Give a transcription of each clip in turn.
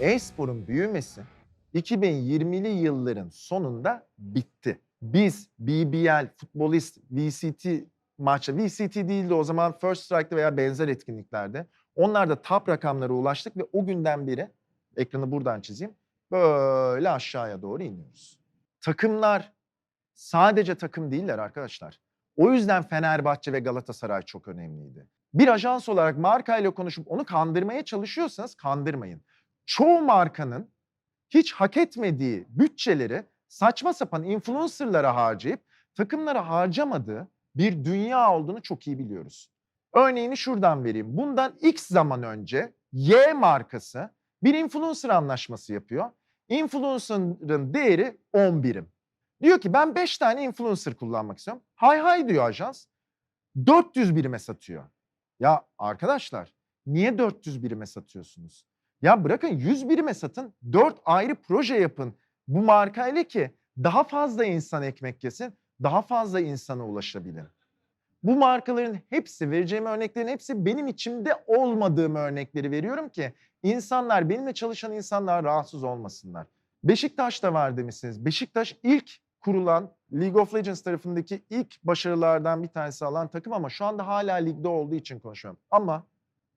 e-sporun büyümesi 2020'li yılların sonunda bitti. Biz BBL, futbolist, VCT maçı, VCT değildi o zaman First Strike'da veya benzer etkinliklerde. Onlarda top rakamlara ulaştık ve o günden beri, ekranı buradan çizeyim, böyle aşağıya doğru iniyoruz. Takımlar sadece takım değiller arkadaşlar. O yüzden Fenerbahçe ve Galatasaray çok önemliydi. Bir ajans olarak markayla konuşup onu kandırmaya çalışıyorsanız kandırmayın. Çoğu markanın hiç hak etmediği bütçeleri saçma sapan influencerlara harcayıp takımlara harcamadığı bir dünya olduğunu çok iyi biliyoruz. Örneğini şuradan vereyim. Bundan X zaman önce Y markası bir influencer anlaşması yapıyor. Influencer'ın değeri 10 birim. Diyor ki ben 5 tane influencer kullanmak istiyorum. Hay hay diyor ajans. 400 birime satıyor. Ya arkadaşlar niye 400 birime satıyorsunuz? Ya bırakın 100 birime satın, 4 ayrı proje yapın bu markayla ki daha fazla insan ekmek yesin, daha fazla insana ulaşabilin. Bu markaların hepsi, vereceğim örneklerin hepsi benim içimde olmadığım örnekleri veriyorum ki insanlar, benimle çalışan insanlar rahatsız olmasınlar. Beşiktaş da var demişsiniz. Beşiktaş ilk kurulan League of Legends tarafındaki ilk başarılardan bir tanesi alan takım ama şu anda hala ligde olduğu için konuşuyorum. Ama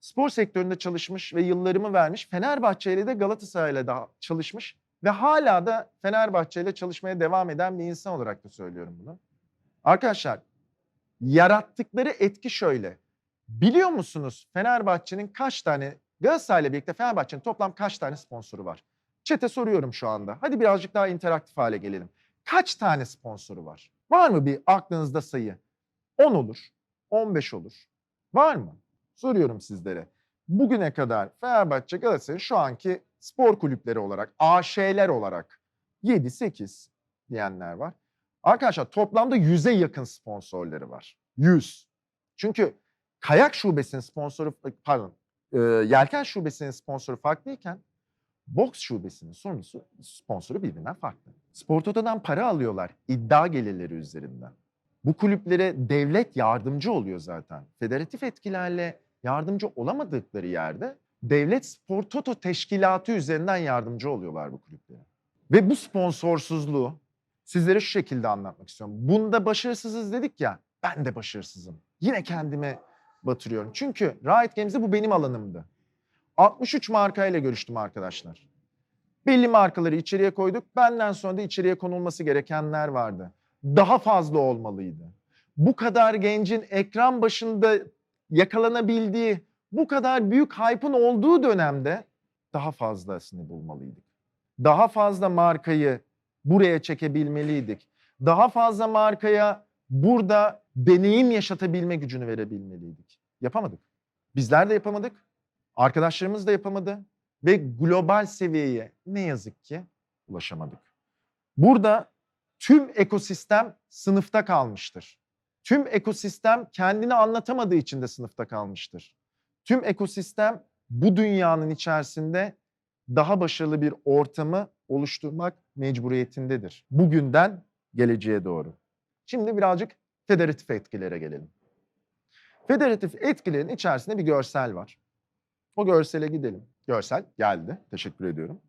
spor sektöründe çalışmış ve yıllarımı vermiş, Fenerbahçe ile de Galatasaray'la da çalışmış ve hala da Fenerbahçe ile çalışmaya devam eden bir insan olarak da söylüyorum bunu. Arkadaşlar yarattıkları etki şöyle. Biliyor musunuz Fenerbahçe'nin kaç tane Galatasaray'la birlikte Fenerbahçe'nin toplam kaç tane sponsoru var? Çete soruyorum şu anda. Hadi birazcık daha interaktif hale gelelim. Kaç tane sponsoru var? Var mı bir aklınızda sayı? 10 olur, 15 olur. Var mı? Soruyorum sizlere. Bugüne kadar Fenerbahçe Galatasaray şu anki spor kulüpleri olarak, AŞ'ler olarak 7-8 diyenler var. Arkadaşlar toplamda 100'e yakın sponsorları var. 100. Çünkü kayak şubesinin sponsoru, pardon, e, yelken şubesinin sponsoru farklıyken boks şubesinin sonusu sponsoru birbirinden farklı. Spor Toto'dan para alıyorlar iddia gelirleri üzerinden. Bu kulüplere devlet yardımcı oluyor zaten. Federatif etkilerle yardımcı olamadıkları yerde devlet spor toto teşkilatı üzerinden yardımcı oluyorlar bu kulüplere. Ve bu sponsorsuzluğu sizlere şu şekilde anlatmak istiyorum. Bunda başarısızız dedik ya, ben de başarısızım. Yine kendime batırıyorum. Çünkü Riot Games'de bu benim alanımdı. 63 markayla görüştüm arkadaşlar. Belli markaları içeriye koyduk. Benden sonra da içeriye konulması gerekenler vardı. Daha fazla olmalıydı. Bu kadar gencin ekran başında yakalanabildiği, bu kadar büyük hype'ın olduğu dönemde daha fazlasını bulmalıydık. Daha fazla markayı buraya çekebilmeliydik. Daha fazla markaya burada deneyim yaşatabilme gücünü verebilmeliydik. Yapamadık. Bizler de yapamadık. Arkadaşlarımız da yapamadı ve global seviyeye ne yazık ki ulaşamadık. Burada tüm ekosistem sınıfta kalmıştır. Tüm ekosistem kendini anlatamadığı için de sınıfta kalmıştır. Tüm ekosistem bu dünyanın içerisinde daha başarılı bir ortamı oluşturmak mecburiyetindedir. Bugünden geleceğe doğru. Şimdi birazcık federatif etkilere gelelim. Federatif etkilerin içerisinde bir görsel var. O görsele gidelim. Görsel geldi. Teşekkür ediyorum.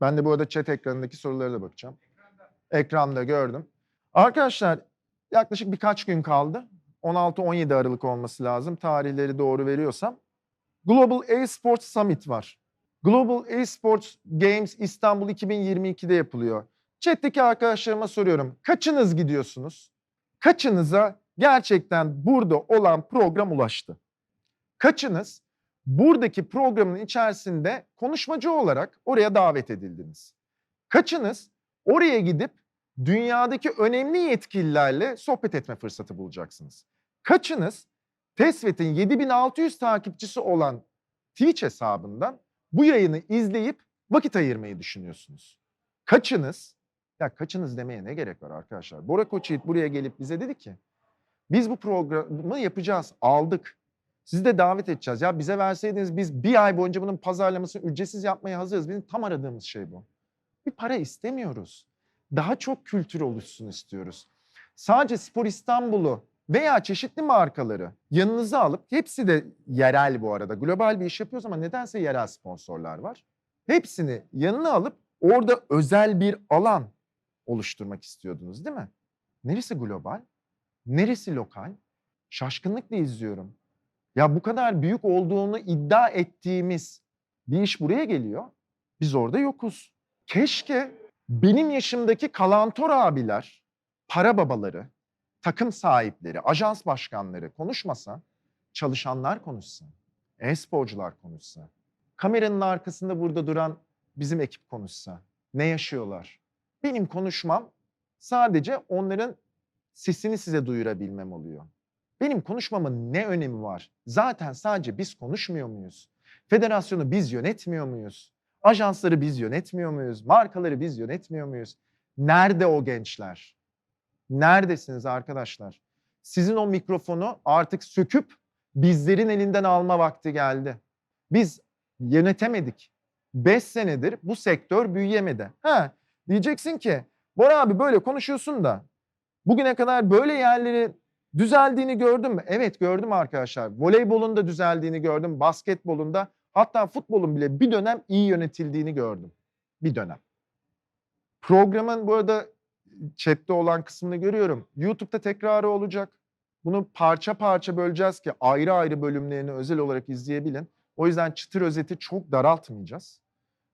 Ben de bu arada chat ekranındaki sorulara da bakacağım. Ekranda gördüm. Arkadaşlar yaklaşık birkaç gün kaldı. 16-17 Aralık olması lazım. Tarihleri doğru veriyorsam. Global eSports Summit var. Global eSports Games İstanbul 2022'de yapılıyor. Chat'teki arkadaşlarıma soruyorum. Kaçınız gidiyorsunuz? Kaçınıza gerçekten burada olan program ulaştı? Kaçınız buradaki programın içerisinde konuşmacı olarak oraya davet edildiniz? Kaçınız oraya gidip dünyadaki önemli yetkililerle sohbet etme fırsatı bulacaksınız? Kaçınız Tesvet'in 7600 takipçisi olan Twitch hesabından bu yayını izleyip vakit ayırmayı düşünüyorsunuz? Kaçınız, ya kaçınız demeye ne gerek var arkadaşlar? Bora Koçyiğit buraya gelip bize dedi ki, biz bu programı yapacağız, aldık. Sizi de davet edeceğiz. Ya bize verseydiniz biz bir ay boyunca bunun pazarlamasını ücretsiz yapmaya hazırız. Bizim tam aradığımız şey bu. Bir para istemiyoruz. Daha çok kültür oluşsun istiyoruz. Sadece Spor İstanbul'u veya çeşitli markaları yanınıza alıp hepsi de yerel bu arada. Global bir iş yapıyoruz ama nedense yerel sponsorlar var. Hepsini yanına alıp orada özel bir alan oluşturmak istiyordunuz değil mi? Neresi global? Neresi lokal? Şaşkınlıkla izliyorum. Ya bu kadar büyük olduğunu iddia ettiğimiz bir iş buraya geliyor. Biz orada yokuz. Keşke benim yaşımdaki kalantor abiler, para babaları, takım sahipleri, ajans başkanları konuşmasa, çalışanlar konuşsa, e-sporcular konuşsa, kameranın arkasında burada duran bizim ekip konuşsa, ne yaşıyorlar? Benim konuşmam sadece onların sesini size duyurabilmem oluyor. Benim konuşmamın ne önemi var? Zaten sadece biz konuşmuyor muyuz? Federasyonu biz yönetmiyor muyuz? Ajansları biz yönetmiyor muyuz? Markaları biz yönetmiyor muyuz? Nerede o gençler? Neredesiniz arkadaşlar? Sizin o mikrofonu artık söküp bizlerin elinden alma vakti geldi. Biz yönetemedik. 5 senedir bu sektör büyüyemedi. Ha, diyeceksin ki Bora abi böyle konuşuyorsun da bugüne kadar böyle yerleri düzeldiğini gördün mü? Evet gördüm arkadaşlar. Voleybolun da düzeldiğini gördüm. Basketbolun da hatta futbolun bile bir dönem iyi yönetildiğini gördüm. Bir dönem. Programın bu arada chatte olan kısmını görüyorum. YouTube'da tekrarı olacak. Bunu parça parça böleceğiz ki ayrı ayrı bölümlerini özel olarak izleyebilin. O yüzden çıtır özeti çok daraltmayacağız.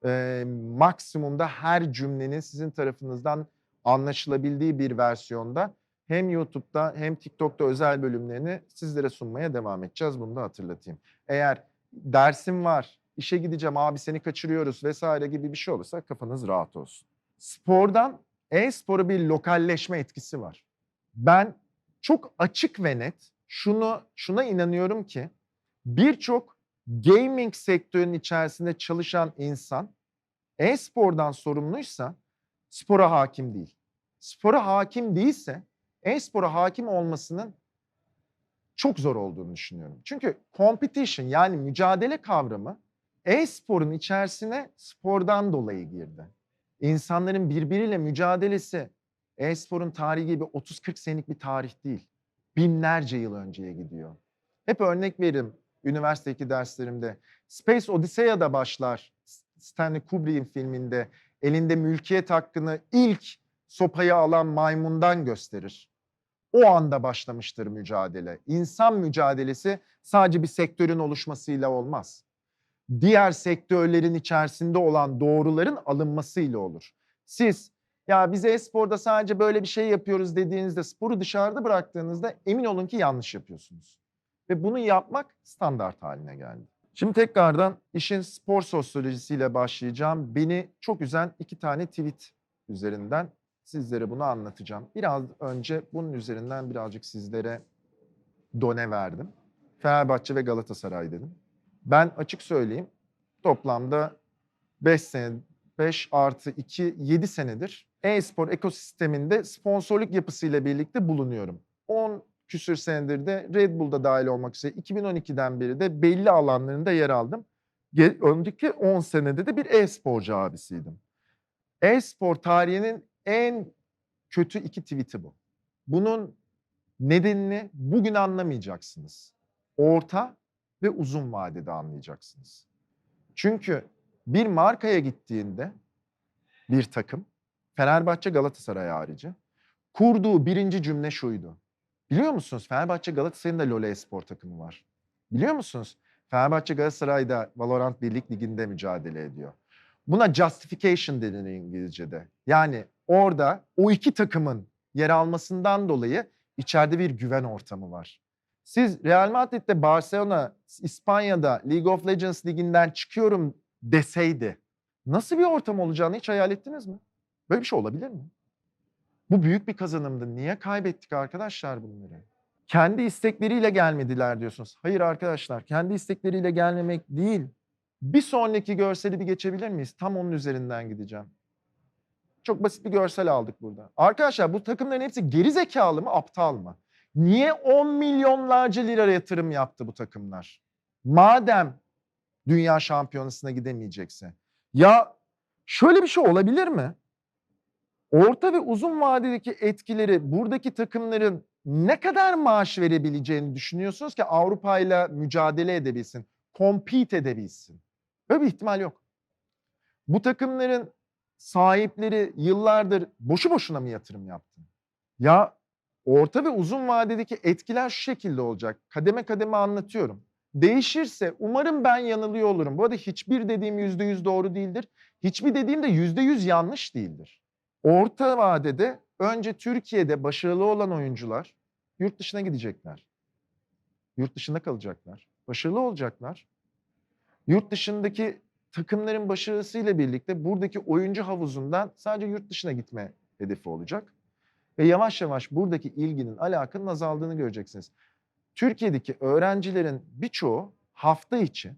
Ee, maksimumda her cümlenin sizin tarafınızdan anlaşılabildiği bir versiyonda hem YouTube'da hem TikTok'ta özel bölümlerini sizlere sunmaya devam edeceğiz. Bunu da hatırlatayım. Eğer dersim var, işe gideceğim, abi seni kaçırıyoruz vesaire gibi bir şey olursa kafanız rahat olsun. Spordan e-spora bir lokalleşme etkisi var. Ben çok açık ve net şunu şuna inanıyorum ki birçok gaming sektörünün içerisinde çalışan insan e-spordan sorumluysa spora hakim değil. Spora hakim değilse e-spora hakim olmasının çok zor olduğunu düşünüyorum. Çünkü competition yani mücadele kavramı e-sporun içerisine spordan dolayı girdi. İnsanların birbiriyle mücadelesi e-sporun tarihi gibi 30-40 senelik bir tarih değil. Binlerce yıl önceye gidiyor. Hep örnek veririm üniversitedeki derslerimde. Space Odysseya'da başlar Stanley Kubrick'in filminde elinde mülkiyet hakkını ilk sopayı alan maymundan gösterir. O anda başlamıştır mücadele. İnsan mücadelesi sadece bir sektörün oluşmasıyla olmaz. Diğer sektörlerin içerisinde olan doğruların alınmasıyla olur. Siz ya biz e-sporda sadece böyle bir şey yapıyoruz dediğinizde sporu dışarıda bıraktığınızda emin olun ki yanlış yapıyorsunuz. Ve bunu yapmak standart haline geldi. Şimdi tekrardan işin spor sosyolojisiyle başlayacağım. Beni çok üzen iki tane tweet üzerinden sizlere bunu anlatacağım. Biraz önce bunun üzerinden birazcık sizlere done verdim. Fenerbahçe ve Galatasaray dedim. Ben açık söyleyeyim toplamda 5 sene 5 artı 2 7 senedir e-spor ekosisteminde sponsorluk yapısıyla birlikte bulunuyorum. 10 küsür senedir de Red Bull'da dahil olmak üzere 2012'den beri de belli alanlarında yer aldım. Önceki 10 senede de bir e-sporcu abisiydim. E-spor tarihinin en kötü iki tweet'i bu. Bunun nedenini bugün anlamayacaksınız. Orta ve uzun vadede anlayacaksınız. Çünkü bir markaya gittiğinde bir takım, Fenerbahçe Galatasaray harici, kurduğu birinci cümle şuydu. Biliyor musunuz Fenerbahçe Galatasaray'ın da LoL Espor takımı var. Biliyor musunuz? Fenerbahçe Galatasaray'da Valorant Birlik Ligi'nde mücadele ediyor. Buna justification denir İngilizce'de. Yani orada o iki takımın yer almasından dolayı içeride bir güven ortamı var. Siz Real Madrid'de Barcelona, İspanya'da League of Legends liginden çıkıyorum deseydi nasıl bir ortam olacağını hiç hayal ettiniz mi? Böyle bir şey olabilir mi? Bu büyük bir kazanımdı. Niye kaybettik arkadaşlar bunları? Kendi istekleriyle gelmediler diyorsunuz. Hayır arkadaşlar, kendi istekleriyle gelmemek değil. Bir sonraki görseli bir geçebilir miyiz? Tam onun üzerinden gideceğim. Çok basit bir görsel aldık burada. Arkadaşlar bu takımların hepsi geri zekalı mı, aptal mı? Niye 10 milyonlarca lira yatırım yaptı bu takımlar? Madem dünya şampiyonasına gidemeyecekse. Ya şöyle bir şey olabilir mi? Orta ve uzun vadedeki etkileri buradaki takımların ne kadar maaş verebileceğini düşünüyorsunuz ki Avrupa ile mücadele edebilsin, compete edebilsin. Böyle bir ihtimal yok. Bu takımların sahipleri yıllardır boşu boşuna mı yatırım yaptı? Ya orta ve uzun vadedeki etkiler şu şekilde olacak. Kademe kademe anlatıyorum. Değişirse umarım ben yanılıyor olurum. Bu arada hiçbir dediğim yüzde yüz doğru değildir. Hiçbir dediğim de yüzde yüz yanlış değildir. Orta vadede önce Türkiye'de başarılı olan oyuncular yurt dışına gidecekler. Yurt dışında kalacaklar. Başarılı olacaklar. Yurt dışındaki takımların başarısıyla birlikte buradaki oyuncu havuzundan sadece yurt dışına gitme hedefi olacak. Ve yavaş yavaş buradaki ilginin, alakanın azaldığını göreceksiniz. Türkiye'deki öğrencilerin birçoğu hafta içi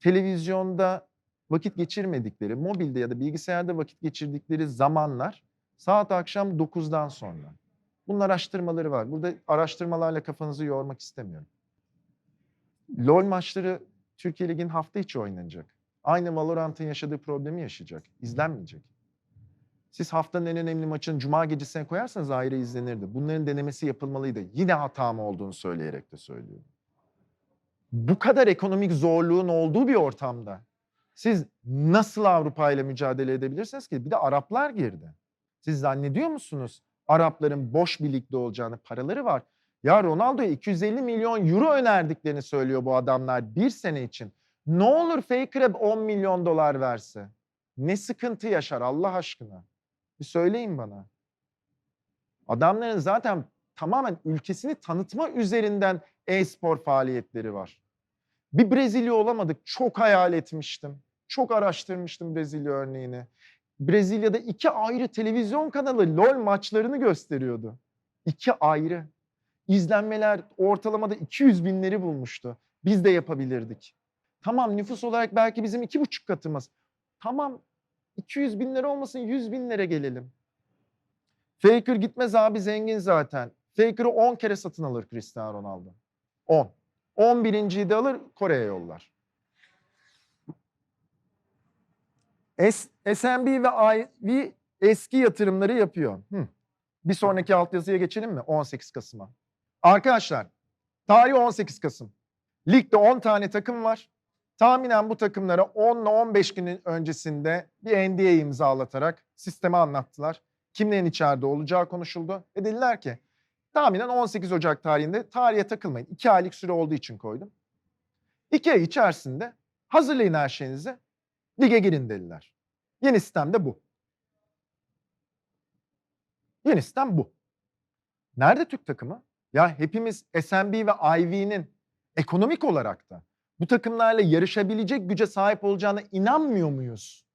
televizyonda vakit geçirmedikleri, mobilde ya da bilgisayarda vakit geçirdikleri zamanlar saat akşam 9'dan sonra. Bunun araştırmaları var. Burada araştırmalarla kafanızı yormak istemiyorum. LoL maçları Türkiye Ligi'nin hafta içi oynanacak. Aynı Valorant'ın yaşadığı problemi yaşayacak. İzlenmeyecek. Siz haftanın en önemli maçını cuma gecesine koyarsanız ayrı izlenirdi. Bunların denemesi yapılmalıydı. Yine hatam olduğunu söyleyerek de söylüyorum. Bu kadar ekonomik zorluğun olduğu bir ortamda siz nasıl Avrupa ile mücadele edebilirsiniz ki? Bir de Araplar girdi. Siz zannediyor musunuz Arapların boş bir ligde olacağını? Paraları var. Ya Ronaldo'ya 250 milyon euro önerdiklerini söylüyor bu adamlar bir sene için. Ne olur Faker'e 10 milyon dolar verse? Ne sıkıntı yaşar Allah aşkına? Bir söyleyin bana. Adamların zaten tamamen ülkesini tanıtma üzerinden e-spor faaliyetleri var. Bir Brezilya olamadık. Çok hayal etmiştim. Çok araştırmıştım Brezilya örneğini. Brezilya'da iki ayrı televizyon kanalı LoL maçlarını gösteriyordu. İki ayrı. İzlenmeler ortalamada 200 binleri bulmuştu. Biz de yapabilirdik. Tamam nüfus olarak belki bizim iki buçuk katımız. Tamam 200 binler olmasın 100 binlere gelelim. Faker gitmez abi zengin zaten. Faker'ı 10 kere satın alır Cristiano Ronaldo. 10. 11.yi de alır Kore'ye yollar. S, SMB ve IV eski yatırımları yapıyor. Hı. Bir sonraki altyazıya geçelim mi? 18 Kasım'a. Arkadaşlar tarih 18 Kasım. Ligde 10 tane takım var. Tahminen bu takımlara 10 ile 15 günün öncesinde bir NDA imzalatarak sistemi anlattılar. Kimlerin içeride olacağı konuşuldu. Ve dediler ki tahminen 18 Ocak tarihinde tarihe takılmayın. 2 aylık süre olduğu için koydum. 2 ay içerisinde hazırlayın her şeyinizi. Lige girin dediler. Yeni sistem de bu. Yeni sistem bu. Nerede Türk takımı? Ya hepimiz SMB ve IV'nin ekonomik olarak da bu takımlarla yarışabilecek güce sahip olacağına inanmıyor muyuz?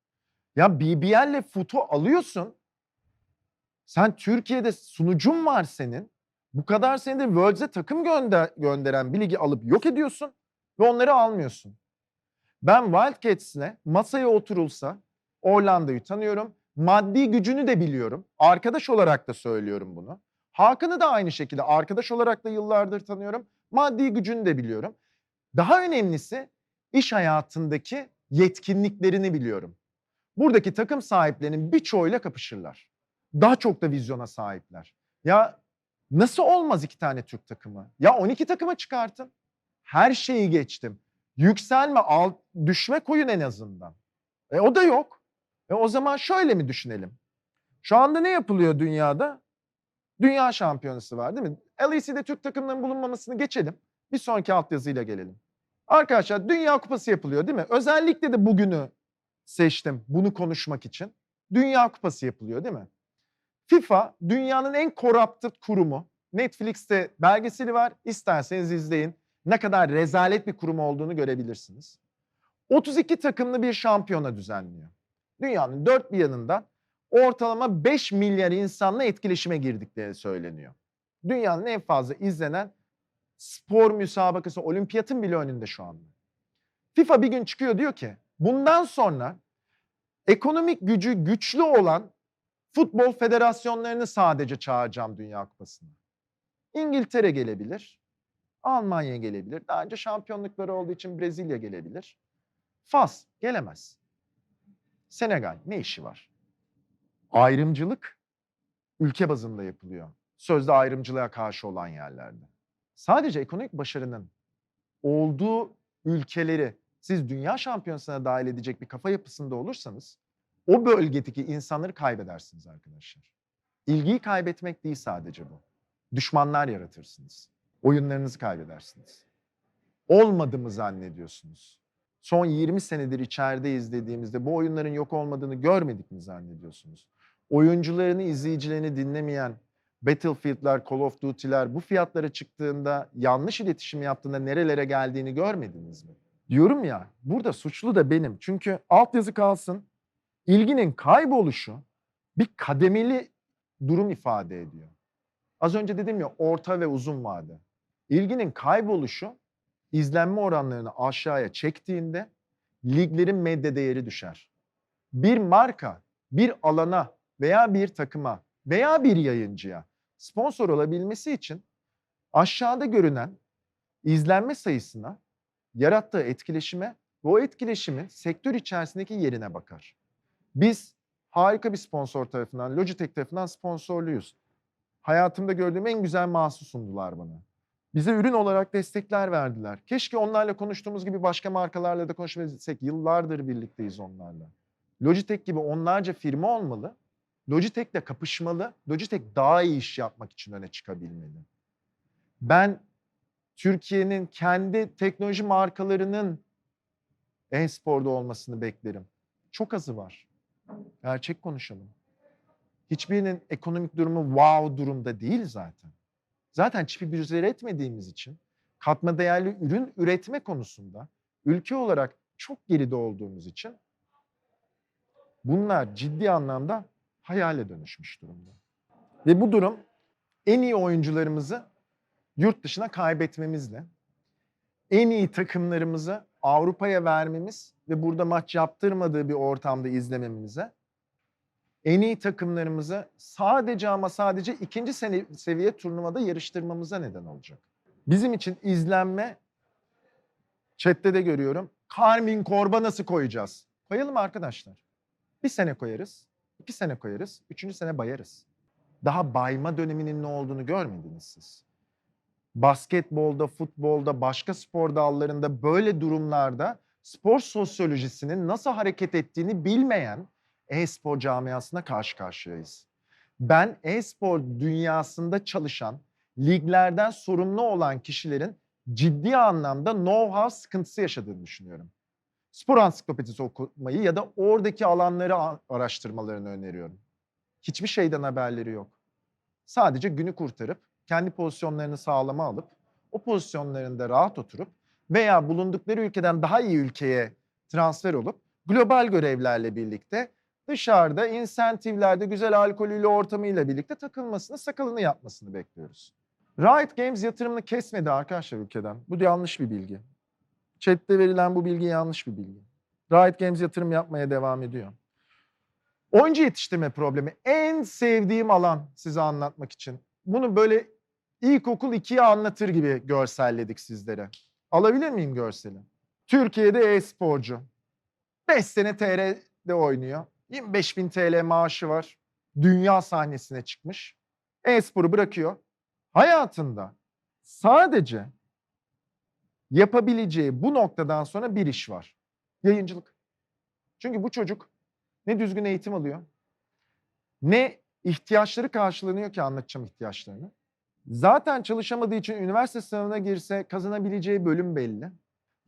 Ya BBL'le FUT'u alıyorsun. Sen Türkiye'de sunucun var senin. Bu kadar senedir Worlds'e takım gönder gönderen bir ligi alıp yok ediyorsun ve onları almıyorsun. Ben Wildcats'le masaya oturulsa Orlando'yu tanıyorum. Maddi gücünü de biliyorum. Arkadaş olarak da söylüyorum bunu. Hakan'ı da aynı şekilde arkadaş olarak da yıllardır tanıyorum. Maddi gücünü de biliyorum. Daha önemlisi iş hayatındaki yetkinliklerini biliyorum. Buradaki takım sahiplerinin birçoğuyla kapışırlar. Daha çok da vizyona sahipler. Ya nasıl olmaz iki tane Türk takımı? Ya 12 takıma çıkartın. Her şeyi geçtim. Yükselme, alt, düşme koyun en azından. E o da yok. E o zaman şöyle mi düşünelim? Şu anda ne yapılıyor dünyada? Dünya şampiyonası var değil mi? LEC'de Türk takımlarının bulunmamasını geçelim. Bir sonraki altyazıyla gelelim. Arkadaşlar Dünya Kupası yapılıyor değil mi? Özellikle de bugünü seçtim bunu konuşmak için. Dünya Kupası yapılıyor değil mi? FIFA dünyanın en corrupted kurumu. Netflix'te belgeseli var. İsterseniz izleyin. Ne kadar rezalet bir kurum olduğunu görebilirsiniz. 32 takımlı bir şampiyona düzenliyor. Dünyanın dört bir yanından ortalama 5 milyar insanla etkileşime girdikleri söyleniyor. Dünyanın en fazla izlenen spor müsabakası, olimpiyatın bile önünde şu anda. FIFA bir gün çıkıyor diyor ki bundan sonra ekonomik gücü güçlü olan futbol federasyonlarını sadece çağıracağım Dünya Kupası'na. İngiltere gelebilir, Almanya gelebilir. Daha önce şampiyonlukları olduğu için Brezilya gelebilir. Fas gelemez. Senegal ne işi var? Ayrımcılık ülke bazında yapılıyor. Sözde ayrımcılığa karşı olan yerlerde. Sadece ekonomik başarının olduğu ülkeleri siz dünya şampiyonasına dahil edecek bir kafa yapısında olursanız o bölgedeki insanları kaybedersiniz arkadaşlar. İlgiyi kaybetmek değil sadece bu. Düşmanlar yaratırsınız. Oyunlarınızı kaybedersiniz. Olmadı mı zannediyorsunuz? Son 20 senedir içeride izlediğimizde bu oyunların yok olmadığını görmedik mi zannediyorsunuz? Oyuncularını, izleyicilerini dinlemeyen Battlefield'lar, Call of Duty'ler bu fiyatlara çıktığında yanlış iletişim yaptığında nerelere geldiğini görmediniz mi? Diyorum ya burada suçlu da benim. Çünkü altyazı kalsın. ilginin kayboluşu bir kademeli durum ifade ediyor. Az önce dedim ya orta ve uzun vade. İlginin kayboluşu izlenme oranlarını aşağıya çektiğinde liglerin medya değeri düşer. Bir marka bir alana veya bir takıma veya bir yayıncıya sponsor olabilmesi için aşağıda görünen izlenme sayısına, yarattığı etkileşime ve o etkileşimin sektör içerisindeki yerine bakar. Biz harika bir sponsor tarafından, Logitech tarafından sponsorluyuz. Hayatımda gördüğüm en güzel mahsus sundular bana. Bize ürün olarak destekler verdiler. Keşke onlarla konuştuğumuz gibi başka markalarla da konuşabilsek. Yıllardır birlikteyiz onlarla. Logitech gibi onlarca firma olmalı. Logitech'le kapışmalı. Logitech daha iyi iş yapmak için öne çıkabilmeli. Ben Türkiye'nin kendi teknoloji markalarının e-sporda olmasını beklerim. Çok azı var. Gerçek konuşalım. Hiçbirinin ekonomik durumu wow durumda değil zaten. Zaten çipi bir üretmediğimiz için katma değerli ürün üretme konusunda ülke olarak çok geride olduğumuz için bunlar ciddi anlamda hayale dönüşmüş durumda. Ve bu durum en iyi oyuncularımızı yurt dışına kaybetmemizle, en iyi takımlarımızı Avrupa'ya vermemiz ve burada maç yaptırmadığı bir ortamda izlememize, en iyi takımlarımızı sadece ama sadece ikinci seviye turnuvada yarıştırmamıza neden olacak. Bizim için izlenme, chatte de görüyorum, Carmin Korba nasıl koyacağız? Koyalım arkadaşlar. Bir sene koyarız, iki sene koyarız, üçüncü sene bayarız. Daha bayma döneminin ne olduğunu görmediniz siz. Basketbolda, futbolda, başka spor dallarında böyle durumlarda spor sosyolojisinin nasıl hareket ettiğini bilmeyen e-spor camiasına karşı karşıyayız. Ben e-spor dünyasında çalışan, liglerden sorumlu olan kişilerin ciddi anlamda know-how sıkıntısı yaşadığını düşünüyorum. Spor ansiklopedisi okumayı ya da oradaki alanları araştırmalarını öneriyorum. Hiçbir şeyden haberleri yok. Sadece günü kurtarıp kendi pozisyonlarını sağlama alıp o pozisyonlarında rahat oturup veya bulundukları ülkeden daha iyi ülkeye transfer olup global görevlerle birlikte dışarıda insentivlerde güzel alkolüyle ortamıyla birlikte takılmasını, sakalını yapmasını bekliyoruz. Riot Games yatırımını kesmedi arkadaşlar ülkeden. Bu yanlış bir bilgi. Chat'te verilen bu bilgi yanlış bir bilgi. Riot Games yatırım yapmaya devam ediyor. Oyuncu yetiştirme problemi en sevdiğim alan size anlatmak için. Bunu böyle ilkokul 2'ye anlatır gibi görselledik sizlere. Alabilir miyim görseli? Türkiye'de e-sporcu. 5 sene TR'de oynuyor. 25 bin TL maaşı var. Dünya sahnesine çıkmış. E-sporu bırakıyor. Hayatında sadece yapabileceği bu noktadan sonra bir iş var. Yayıncılık. Çünkü bu çocuk ne düzgün eğitim alıyor, ne ihtiyaçları karşılanıyor ki anlatacağım ihtiyaçlarını. Zaten çalışamadığı için üniversite sınavına girse kazanabileceği bölüm belli.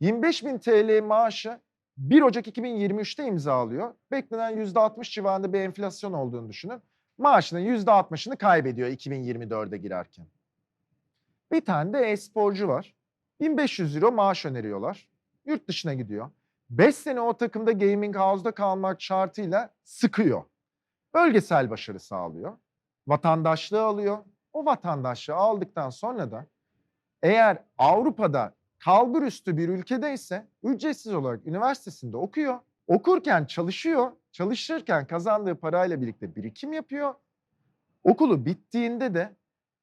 25 bin TL maaşı 1 Ocak 2023'te imzalıyor. Beklenen %60 civarında bir enflasyon olduğunu düşünün. Maaşının %60'ını kaybediyor 2024'e girerken. Bir tane de e-sporcu var. 1500 euro maaş öneriyorlar. Yurt dışına gidiyor. 5 sene o takımda gaming house'da kalmak şartıyla sıkıyor. Bölgesel başarı sağlıyor. Vatandaşlığı alıyor. O vatandaşlığı aldıktan sonra da eğer Avrupa'da kalbur üstü bir ülkedeyse ücretsiz olarak üniversitesinde okuyor. Okurken çalışıyor. Çalışırken kazandığı parayla birlikte birikim yapıyor. Okulu bittiğinde de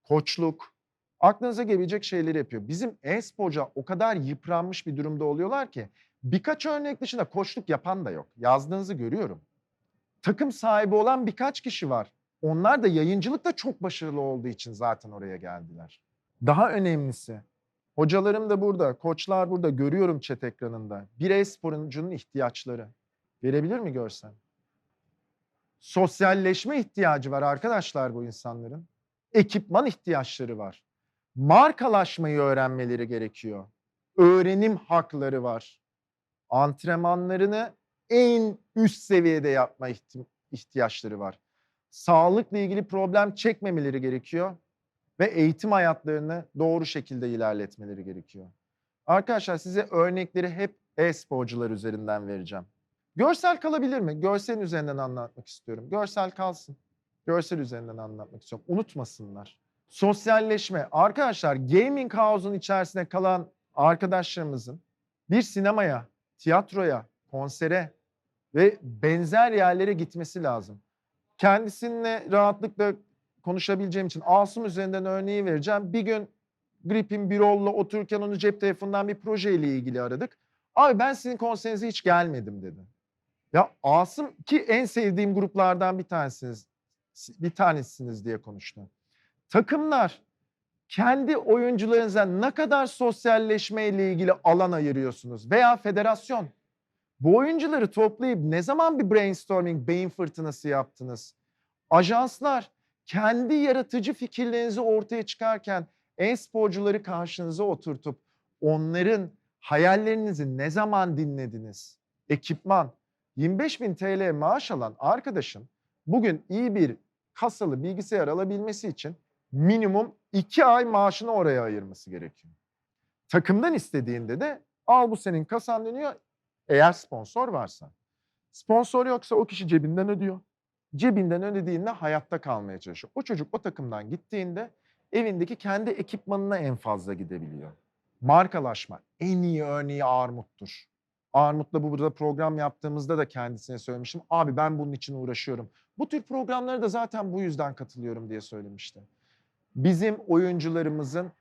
koçluk, aklınıza gelebilecek şeyleri yapıyor. Bizim e-sporcu o kadar yıpranmış bir durumda oluyorlar ki birkaç örnek dışında koçluk yapan da yok. Yazdığınızı görüyorum. Takım sahibi olan birkaç kişi var. Onlar da yayıncılıkta çok başarılı olduğu için zaten oraya geldiler. Daha önemlisi Hocalarım da burada, koçlar burada. Görüyorum chat ekranında. Bir e-sporuncunun ihtiyaçları. Verebilir mi görsen? Sosyalleşme ihtiyacı var arkadaşlar bu insanların. Ekipman ihtiyaçları var. Markalaşmayı öğrenmeleri gerekiyor. Öğrenim hakları var. Antrenmanlarını en üst seviyede yapma ihti- ihtiyaçları var. Sağlıkla ilgili problem çekmemeleri gerekiyor ve eğitim hayatlarını doğru şekilde ilerletmeleri gerekiyor. Arkadaşlar size örnekleri hep e-sporcular üzerinden vereceğim. Görsel kalabilir mi? Görselin üzerinden anlatmak istiyorum. Görsel kalsın. Görsel üzerinden anlatmak istiyorum. Unutmasınlar. Sosyalleşme. Arkadaşlar gaming house'un içerisine kalan arkadaşlarımızın bir sinemaya, tiyatroya, konsere ve benzer yerlere gitmesi lazım. Kendisininle rahatlıkla konuşabileceğim için Asım üzerinden örneği vereceğim. Bir gün Grip'in Birol'la otururken onu cep telefonundan bir projeyle ilgili aradık. Abi ben sizin konserinize hiç gelmedim dedi. Ya Asım ki en sevdiğim gruplardan bir tanesiniz. Bir tanesiniz diye konuştu. Takımlar kendi oyuncularınıza ne kadar sosyalleşme ile ilgili alan ayırıyorsunuz veya federasyon bu oyuncuları toplayıp ne zaman bir brainstorming, beyin fırtınası yaptınız? Ajanslar kendi yaratıcı fikirlerinizi ortaya çıkarken e-sporcuları karşınıza oturtup onların hayallerinizi ne zaman dinlediniz? Ekipman, 25 bin TL maaş alan arkadaşın bugün iyi bir kasalı bilgisayar alabilmesi için minimum 2 ay maaşını oraya ayırması gerekiyor. Takımdan istediğinde de al bu senin kasan dönüyor eğer sponsor varsa. Sponsor yoksa o kişi cebinden ödüyor. Cebinden ödediğinde hayatta kalmaya çalışıyor. O çocuk o takımdan gittiğinde evindeki kendi ekipmanına en fazla gidebiliyor. Markalaşma en iyi örneği Armut'tur. Armut'la bu burada program yaptığımızda da kendisine söylemiştim. Abi ben bunun için uğraşıyorum. Bu tür programlara da zaten bu yüzden katılıyorum diye söylemişti. Bizim oyuncularımızın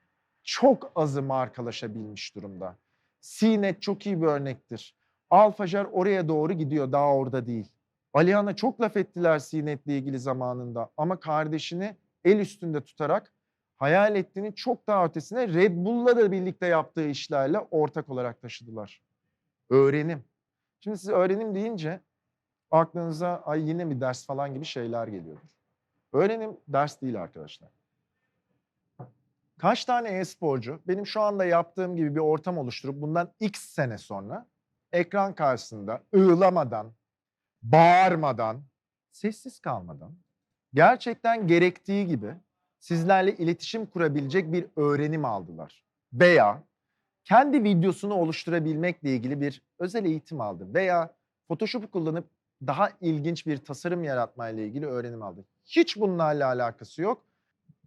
çok azı markalaşabilmiş durumda. CNET çok iyi bir örnektir. Alfajar oraya doğru gidiyor, daha orada değil. Alihan'a çok laf ettiler CNET'le ilgili zamanında ama kardeşini el üstünde tutarak hayal ettiğinin çok daha ötesine Red Bull'la da birlikte yaptığı işlerle ortak olarak taşıdılar. Öğrenim. Şimdi siz öğrenim deyince aklınıza ay yine mi ders falan gibi şeyler geliyordur. Öğrenim ders değil arkadaşlar. Kaç tane e-sporcu benim şu anda yaptığım gibi bir ortam oluşturup bundan x sene sonra ekran karşısında ığlamadan, bağırmadan, sessiz kalmadan gerçekten gerektiği gibi sizlerle iletişim kurabilecek bir öğrenim aldılar. Veya kendi videosunu oluşturabilmekle ilgili bir özel eğitim aldı. Veya Photoshop'u kullanıp daha ilginç bir tasarım yaratmayla ilgili öğrenim aldı. Hiç bunlarla alakası yok.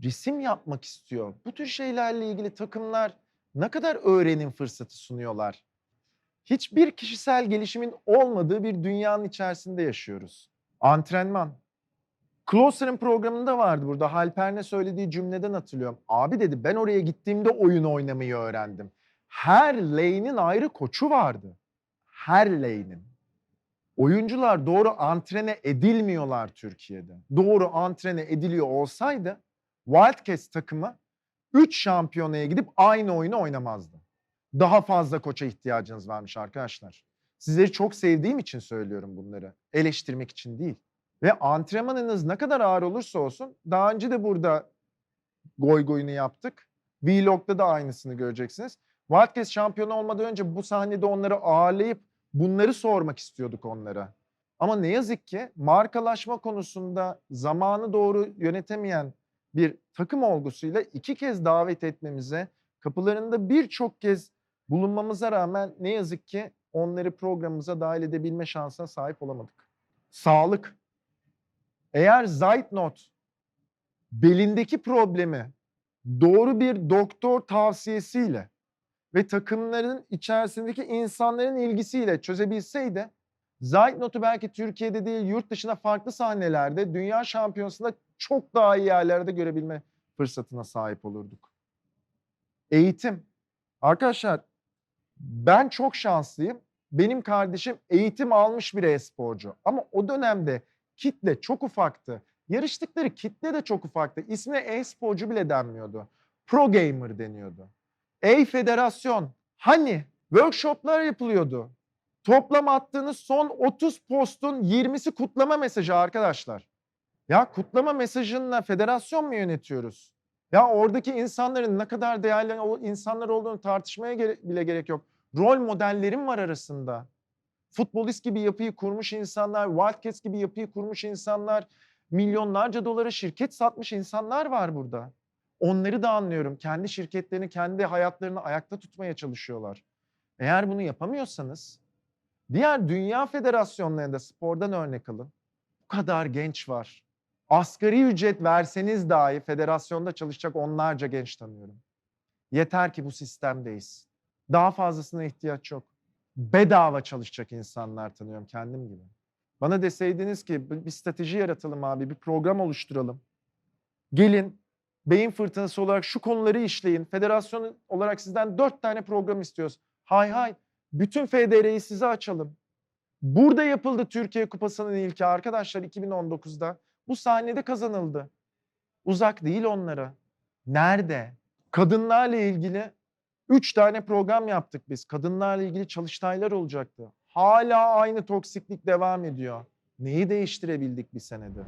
Resim yapmak istiyor. Bu tür şeylerle ilgili takımlar ne kadar öğrenim fırsatı sunuyorlar. Hiçbir kişisel gelişimin olmadığı bir dünyanın içerisinde yaşıyoruz. Antrenman. Closer'ın programında vardı burada. Halper'ne söylediği cümleden hatırlıyorum. Abi dedi ben oraya gittiğimde oyun oynamayı öğrendim. Her lane'in ayrı koçu vardı. Her lane'in. Oyuncular doğru antrene edilmiyorlar Türkiye'de. Doğru antrene ediliyor olsaydı Wildcats takımı 3 şampiyonaya gidip aynı oyunu oynamazdı. Daha fazla koça ihtiyacınız varmış arkadaşlar. Sizleri çok sevdiğim için söylüyorum bunları. Eleştirmek için değil. Ve antrenmanınız ne kadar ağır olursa olsun daha önce de burada goy goyunu yaptık. Vlog'da da aynısını göreceksiniz. Wildcats şampiyonu olmadan önce bu sahnede onları ağırlayıp bunları sormak istiyorduk onlara. Ama ne yazık ki markalaşma konusunda zamanı doğru yönetemeyen bir takım olgusuyla iki kez davet etmemize, kapılarında birçok kez bulunmamıza rağmen ne yazık ki onları programımıza dahil edebilme şansına sahip olamadık. Sağlık. Eğer Zeitnot belindeki problemi doğru bir doktor tavsiyesiyle ve takımların içerisindeki insanların ilgisiyle çözebilseydi Zeitnot'u belki Türkiye'de değil yurt dışına farklı sahnelerde dünya şampiyonasında çok daha iyi yerlerde görebilme fırsatına sahip olurduk. Eğitim. Arkadaşlar ben çok şanslıyım. Benim kardeşim eğitim almış bir e-sporcu. Ama o dönemde kitle çok ufaktı. Yarıştıkları kitle de çok ufaktı. İsmine e-sporcu bile denmiyordu. Pro gamer deniyordu. Ey federasyon hani workshoplar yapılıyordu. Toplam attığınız son 30 postun 20'si kutlama mesajı arkadaşlar. Ya kutlama mesajınla federasyon mu yönetiyoruz? Ya oradaki insanların ne kadar değerli insanlar olduğunu tartışmaya gere- bile gerek yok. Rol modellerim var arasında. Futbolist gibi yapıyı kurmuş insanlar, Wildcats gibi yapıyı kurmuş insanlar, milyonlarca dolara şirket satmış insanlar var burada. Onları da anlıyorum. Kendi şirketlerini, kendi hayatlarını ayakta tutmaya çalışıyorlar. Eğer bunu yapamıyorsanız diğer dünya federasyonlarında spordan örnek alın. Bu kadar genç var. Asgari ücret verseniz dahi federasyonda çalışacak onlarca genç tanıyorum. Yeter ki bu sistem değişsin. Daha fazlasına ihtiyaç yok. Bedava çalışacak insanlar tanıyorum kendim gibi. Bana deseydiniz ki "Bir- bir strateji yaratalım abi, bir program oluşturalım. Gelin beyin fırtınası olarak şu konuları işleyin. Federasyon olarak sizden dört tane program istiyoruz. Hay hay. Bütün FDR'yi size açalım. Burada yapıldı Türkiye Kupası'nın ilki arkadaşlar 2019'da. Bu sahnede kazanıldı. Uzak değil onlara. Nerede? Kadınlarla ilgili üç tane program yaptık biz. Kadınlarla ilgili çalıştaylar olacaktı. Hala aynı toksiklik devam ediyor. Neyi değiştirebildik bir senede?